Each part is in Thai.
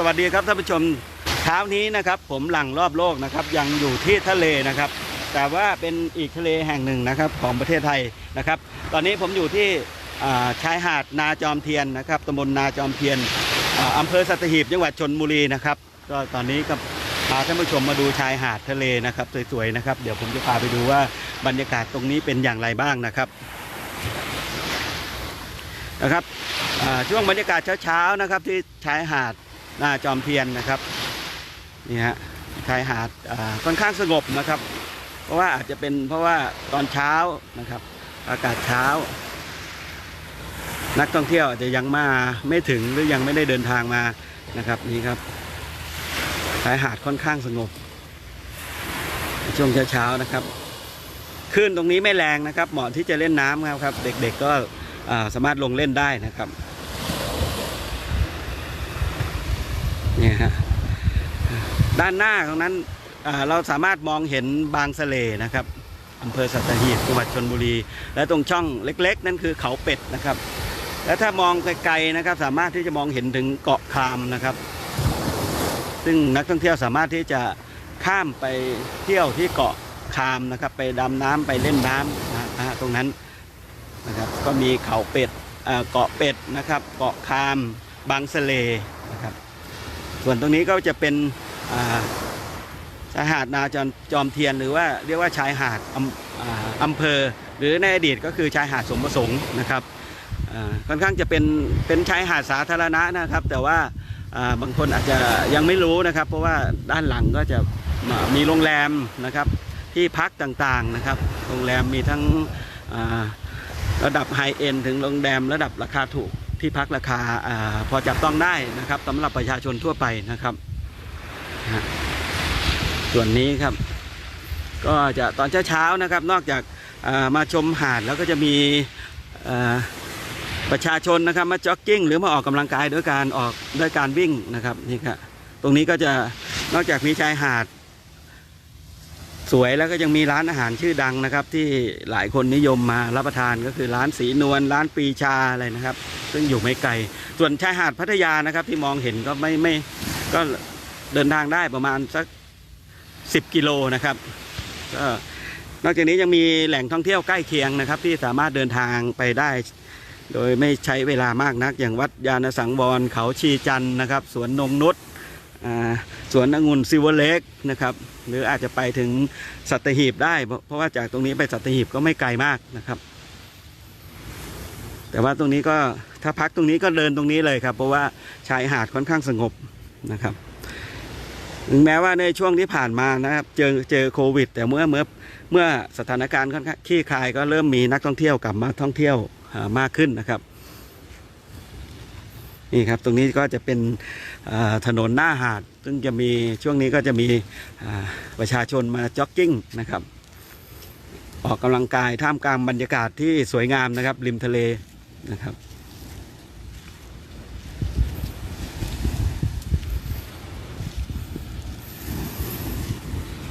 สวัสดีครับท่านผู้ชมเช้านี้นะครับผมหลังรอบโลกนะครับยังอยู่ที่ทะเลนะครับ แต่ว่าเป็นอีกทะเลแห่งหนึ่งนะครับของประเทศไทยนะครับ ตอนนี้ผมอยู่ที่ชายหาดนาจอมเทียนนะครับตำบลนาจอมเทียนอ่าอำเภอสัตหีบจังหวัดชนบุรีนะครับก็ตอนนี้ก็พาท่านผู้ชมมาดูชายหาดทะเลนะครับสวยๆนะครับเดี๋ยวผมจะพาไปดูว่าบรรยากาศตรงนี้เป็นอย่างไรบ้างนะครับนะครับช่วงบรรยากาศเช้าๆนะครับที่ชายหาด หน้าจอมเทียนนะครับนี่ฮะชายหาดค่อนข้างสงบนะครับ เพราะว่าอาจจะเป็นเพราะว่าตอนเช้านะครับ อากาศเช้า นักท่องเที่ยวอาจจะยังมาไม่ถึงหรือยังไม่ได้เดินทางมานะครับนี่ครับชายหาดค่อนข้างสงบ ช่วงเช้าๆนะครับคลื่นตรงนี้ไม่แรงนะครับเหมาะที่จะเล่นน้ำครับครับเด็กๆก็สามารถลงเล่นได้นะครับ นี่ฮะด้านหน้าของนั้นเราสามารถมองเห็นบางสะเลนะครับอำเภอสัตหีบจังหวัดชนบุรี และตรงช่องเล็ก ๆ นั่นคือเขาเป็ดนะครับ และถ้ามองไกลๆนะครับ สามารถที่จะมองเห็นถึงเกาะคามนะครับ ซึ่งนักท่องเที่ยวสามารถที่จะข้ามไปเที่ยวที่เกาะคามนะครับ ไปดำน้ำไปเล่นน้ำนะฮะตรงนั้นนะครับก็มีเขาเป็ดเอ่อเกาะเป็ดนะครับ เกาะคามบางสะเลนะครับ ส่วนตรงนี้ก็จะเป็นาชายหาดนาจอมจอมเทียนหรือว่าเรียกว่าชายหาดอำอ่าเภอ หรือในอดีตก็คือชายหาดสมประสงค์นะครับค่อนข้างจะเป็นเป็นชายหาดสาธารณะนะครับ แต่ว่าาบางคนอาจจะยังไม่รู้นะครับ เพราะว่าด้านหลังก็จะมีโรงแรมนะครับที่พักต่างๆนะครับ โรงแรมมีทั้งระดับไฮเอ็นถึงโรงแรมระดับราคาถูก ที่พักราคาอพอจับต้องได้นะครับสำหรับประชาชนทั่วไปนะครับ ส่วนนี้ครับ ก็จะตอนเช้าๆนะครับ นอกจากามาชมหาดแล้วก็จะมีประชาชนนะครับมาจ็อกกิ้ง หรือมาออกกำลังกายด้วยการออกด้วยการวิ่งนะครับนี่ครับตรงนี้ก็จะนอกจากมีชายหาด สวยแล้วก็ยังมีร้านอาหารชื่อดังนะครับ ที่หลายคนนิยมมารับประทานก็คือร้านสีนวลร้านปีชาอะไรนะครับ ซึ่งอยู่ไม่ไกล ส่วนชายหาดพัทยานะครับ ที่มองเห็นก็ไม่ไม่ก็เดินทางได้ประมาณสักสิบกิโลนะครับก็นอกจากนี้ยังมีแหล่งท่องเที่ยวใกล้เคียงนะครับ ที่สามารถเดินทางไปได้ โดยไม่ใช้เวลามากนัก อย่างวัดยานสังวรเขาชีจันนะครับ สวนนงนุษอ่า สวนองุ่นซิวเล็กนะครับ หรืออาจจะไปถึงสัตหีบได้ เพราะว่าจากตรงนี้ไปสัตหีบก็ไม่ไกลมากนะครับ แต่ว่าตรงนี้ก็ถ้าพักตรงนี้ก็เดินตรงนี้เลยครับ เพราะว่าชายหาดค่อนข้างสงบนะครับถึงแม้ว่าในช่วงที่ผ่านมานะครับ เจอเจอโควิด แต่เมื่อเมื่อเมื่อสถานการณ์ค่อนข้างคลี่คลายก็เริ่มมีนักท่องเที่ยวกลับมาท่องเที่ยวมากขึ้นนะครับ นี่ครับ ตรงนี้ก็จะเป็นถนนหน้าหาด ซึ่งจะมีช่วงนี้ก็จะมีประชาชนมาจ็อกกิ้งนะครับ ออกกำลังกายท่ามกลางบรรยากาศที่สวยงามนะครับ ริมทะเลนะครับ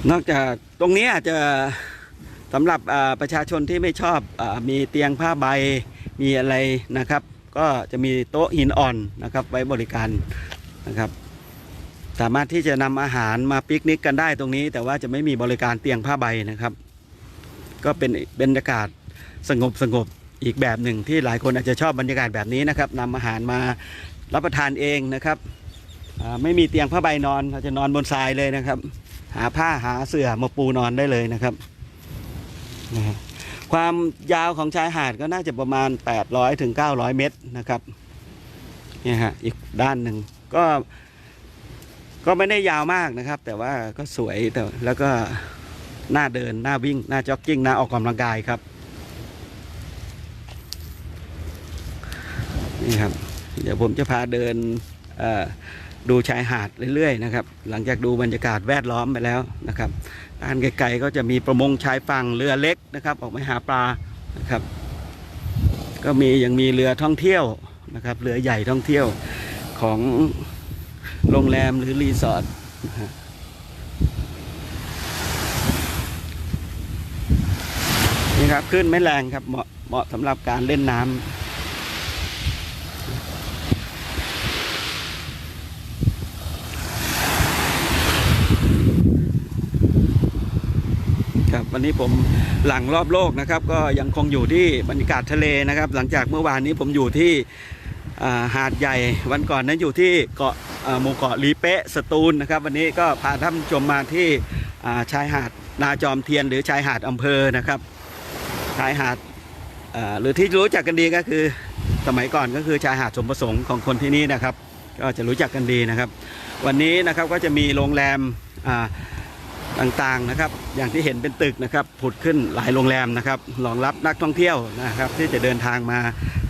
นอกจากตรงนี้อาจจะสำหรับประชาชนที่ไม่ชอบอมีเตียงผ้าใบมีอะไรนะครับ ก็จะมีโต๊ะหินอ่อนนะครับ ไว้บริการนะครับ สามารถที่จะนำอาหารมาปิกนิกกันได้ตรงนี้ แต่ว่าจะไม่มีบริการเตียงผ้าใบนะครับ ก็เป็นบรรยากาศสงบสงบอีกแบบหนึ่งที่หลายคนอาจจะชอบบรรยากาศแบบนี้นะครับนำอาหารมารับประทานเองนะครับไม่มีเตียงผ้าใบนอนเราจะนอนบนทรายเลยนะครับ หาผ้าหาเสื่อมาปูนอนได้เลยนะครับนะ ความยาวของชายหาดก็น่าจะประมาณ 800ถึง900 เมตรนะครับเนี่ยฮะอีกด้านหนึ่งก็ก็ไม่ได้ยาวมากนะครับ แต่ว่าก็สวยแต่แล้วก็น่าเดินน่าวิ่งน่าจ็อกกิ้งน่าออกกำลังกายครับนี่ครับ เดี๋ยวผมจะพาเดินเอ่อ ดูชายหาดเรื่อยๆนะครับ หลังจากดูบรรยากาศแวดล้อมไปแล้วนะครับด้านไกลๆก็จะมีประมงชายฝั่งเรือเล็กนะครับ ออกไปหาปลานะครับ ก็มียังมีเรือท่องเที่ยวนะครับ เรือใหญ่ท่องเที่ยวของโรงแรมหรือรีสอร์ทนะฮะนี่ครับขึ้นไม่แรงครับเหมาะเหมาะสำหรับการเล่นน้ำ นะครับ วันนี้ผมหลังรอบโลกนะครับ ก็ยังคงอยู่ที่บรรยากาศทะเลนะครับ หลังจากเมื่อวานนี้ผมอยู่ที่หาดใหญ่วันก่อนนั้นอยู่ที่เกาะหมู่เกาะลีเป๊ะสตูลนะครับ วันนี้ก็พาท่านชมมาที่ชายหาดนาจอมเทียนหรือชายหาดอำเภอนะครับชายหาดหรือที่รู้จักกันดีก็คือสมัยก่อนก็คือชายหาดสมประสงค์ของคนที่นี่นะครับ ก็จะรู้จักกันดีนะครับ วันนี้นะครับก็จะมีโรงแรมอ่า ต่างๆนะครับ อย่างที่เห็นเป็นตึกนะครับผุดขึ้นหลายโรงแรมนะครับรองรับนักท่องเที่ยวนะครับ ที่จะเดินทางมา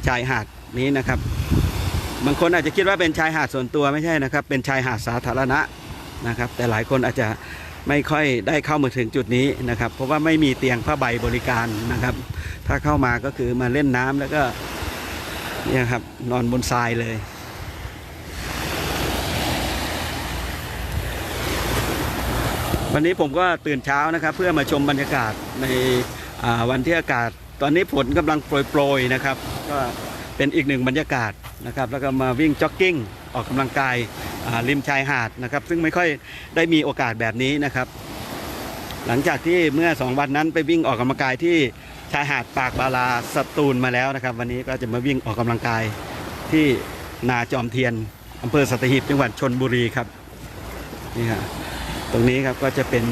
ชายหาดนี้นะครับ บางคนอาจจะคิดว่าเป็นชายหาดส่วนตัวไม่ใช่นะครับ เป็นชายหาดสาธารณะนะครับ แต่หลายคนอาจจะไม่ค่อยได้เข้ามาถึงจุดนี้นะครับ เพราะว่าไม่มีเตียงผ้าใบบริการนะครับ ถ้าเข้ามาก็คือมาเล่นน้ำแล้วก็เนี่ยครับนอนบนทรายเลย วันนี้ผมก็ตื่นเช้านะครับ เพื่อมาชมบรรยากาศในวันที่อากาศ ตอนนี้ฝนกำลังโปรยๆนะครับ ก็เป็นอีกหนึ่งบรรยากาศนะครับ แล้วก็มาวิ่งจ็อกกิ้งออกกำลังกายริมชายหาดนะครับ ซึ่งไม่ค่อยได้มีโอกาสแบบนี้นะครับ หลังจากที่เมื่อสองวันนั้นไปวิ่งออกกำลังกายที่ชายหาดปากบาลาสตูลมาแล้วนะครับ วันนี้ก็จะมาวิ่งออกกำลังกายที่นาจอมเทียนอำเภอสัตหีบจังหวัดชนบุรีครับนี่ฮะ ตรงนี้ครับก็จะเป็น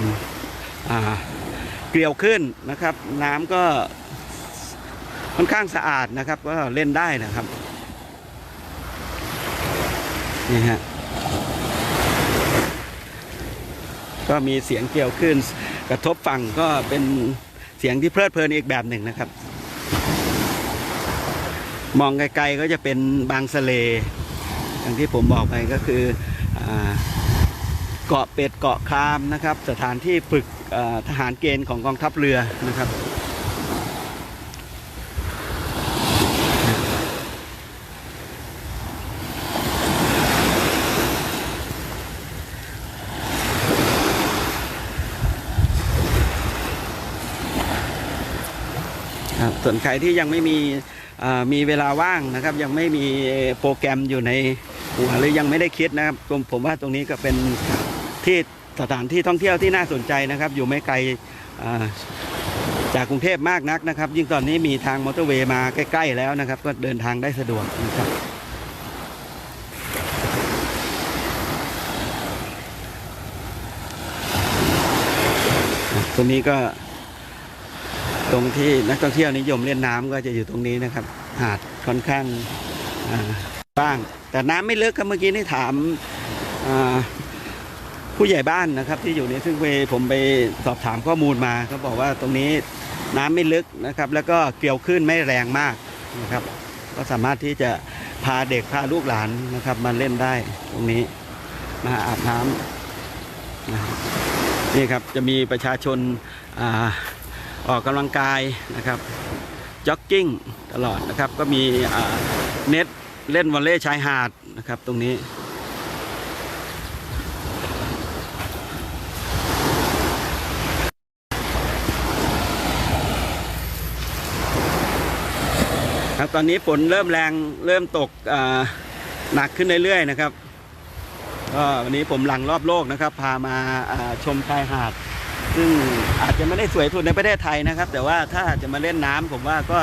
เกลียวขึ้นนะครับ น้ำก็ค่อนข้างสะอาดนะครับ ก็เล่นได้นะครับนี่ฮะก็มีเสียงเกลียวขึ้น กระทบฝั่งก็เป็นเสียงที่เพลิดเพลินอีกแบบหนึ่งนะครับ มองไกลๆก็จะเป็นบางสะเลอย่างที่ผมบอกไปก็คืออา เกาะเป็ดเกาะคามนะครับ สถานที่ฝึกทหารเกณฑ์ของกองทัพเรือนะครับ ส่วนใครที่ยังไม่มีมีเวลาว่างนะครับ ยังไม่มีโปรแกรมอยู่ในหัวหรือยังไม่ได้คิดนะครับผมว่าตรงนี้ก็เป็น ที่สถานที่ท่องเที่ยวที่น่าสนใจนะครับ อยู่ไม่ไกลจากกรุงเทพมากนักนะครับ ยิ่งตอนนี้มีทางมอเตอร์เวย์มาใกล้ ๆ แล้วนะครับ ก็เดินทางได้สะดวกนะครับตรงนี้ก็ตรงที่นักท่องเที่ยวนิยมเล่นน้ำก็จะอยู่ตรงนี้นะครับ หาดค่อนข้างบ้าง แต่น้ำไม่ลึกครับเมื่อกี้นี่ถามา ผู้ใหญ่บ้านนะครับที่อยู่ในซึ่งไปผมไปสอบถามข้อมูลมาเขาบอกว่าตรงนี้น้ำไม่ลึกนะครับ แล้วก็เกี่ยวขึ้นไม่แรงมากนะครับ ก็สามารถที่จะพาเด็กพาลูกหลานนะครับมาเล่นได้ตรงนี้มาอาบน้ำนะนี่ครับจะมีประชาชนอออกกำลังกายนะครับจ็อกกิ้งตลอดนะครับ ก็มีเน็ตเล่นวอลเลย์ชายหาดนะครับตรงนี้ ครับตอนนี้ฝนเริ่มแรงเริ่มตกหนักขึ้นเรื่อยๆนะครับก็วันนี้ผมหลังรอบโลกนะครับ พามาชมชายหาด ซึ่งอาจจะไม่ได้สวยสุดในประเทศไทยนะครับ แต่ว่าถ้าจะมาเล่นน้ำผมว่าก็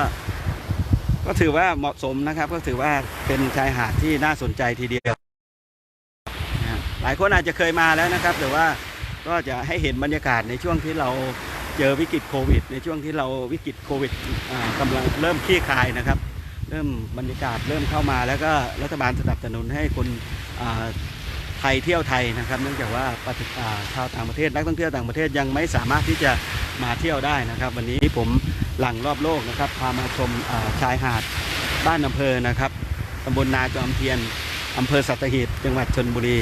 ก็ถือว่าเหมาะสมนะครับ ก็ถือว่าเป็นชายหาดที่น่าสนใจทีเดียว หลายคนอาจจะเคยมาแล้วนะครับ แต่ว่าก็จะให้เห็นบรรยากาศในช่วงที่เราเจอวิกฤตโควิด ในช่วงที่เราวิกฤตโควิดกำลังเริ่มคลี่คลายนะครับ เริ่มบรรยากาศเริ่มเข้ามา แล้วก็รัฐบาลสนับสนุนให้คนไทยเที่ยวไทยนะครับ เนื่องจากว่าประเทศอ่าชาวต่างประเทศนักท่องเที่ยวต่างประเทศยังไม่สามารถที่จะมาเที่ยวได้นะครับ วันนี้ผมหลังรอบโลกนะครับพามาชมชายหาดบ้านอำเภอนะครับตำบลนาจอมเทียนอำเภอสัตหีบจังหวัดชนบุรี